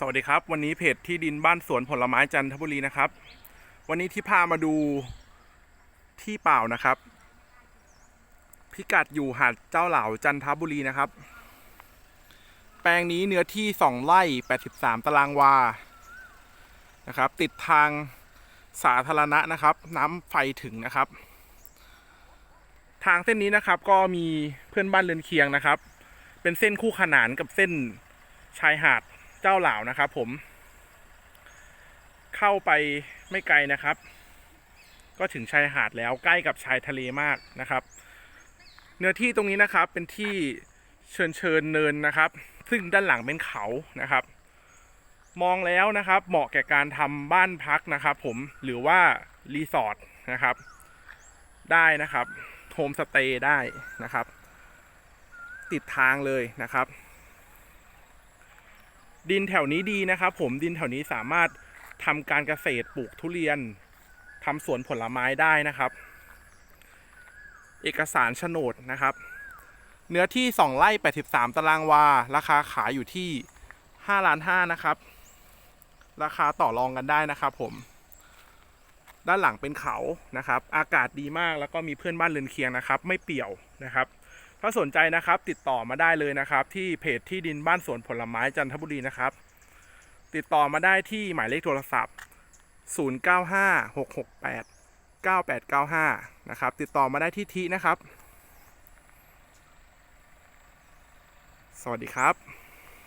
สวัสดีครับ วันนี้เพจที่ดินบ้านสวนผลไม้จันทบุรีนะครับ วันนี้ที่พามาดูที่เปล่านะครับ พิกัดอยู่หาดเจ้าเหล่าจันทบุรีนะครับ แปลงนี้เนื้อที่2ไร่83ตารางวานะครับ ติดทางสาธารณะนะครับ น้ำไฟถึงนะครับ ทางเส้นนี้นะครับก็มีเพื่อนบ้านเรือนเคียงนะครับ เป็นเส้นคู่ขนานกับเส้นชายหาด เจ้าเหล่านะครับผม เข้าไปไม่ไกลนะครับ ก็ถึงชายหาดแล้วใกล้กับชายทะเลมากนะครับ เนื้อที่ตรงนี้นะครับเป็นที่เชิญเชิญเนินนะครับ ซึ่งด้านหลังเป็นเขานะครับ มองแล้วนะครับเหมาะแก่การทำบ้านพักนะครับ ผมหรือว่ารีสอร์ทนะครับ ได้นะครับโฮมสเตย์ได้นะครับ ติดทางเลยนะครับ ดินแถวนี้ดีนะครับ ผมดินแถวนี้สามารถทำการเกษตรปลูกทุเรียนทำสวนผลไม้ได้นะครับ เอกสารโฉนดนะครับ เนื้อที่ 2ไร่83 ตารางวา ราคาขายอยู่ที่5ล้าน5นะครับ ราคาต่อรองกันได้นะครับ ผม ด้านหลังเป็นเขานะครับ อากาศดีมากแล้วก็มีเพื่อนบ้านเรือนเคียงนะครับ ไม่เปี่ยวนะครับ ถ้าสนใจนะครับติดต่อมาได้เลยนะครับ ที่เพจที่ดินบ้านสวนผลไม้จันทบุรีนะครับ ติดต่อมาได้ที่หมายเลขโทรศัพท์ 095668 9895 นะครับ ติดต่อมาได้ที่ทีนะครับ สวัสดีครับ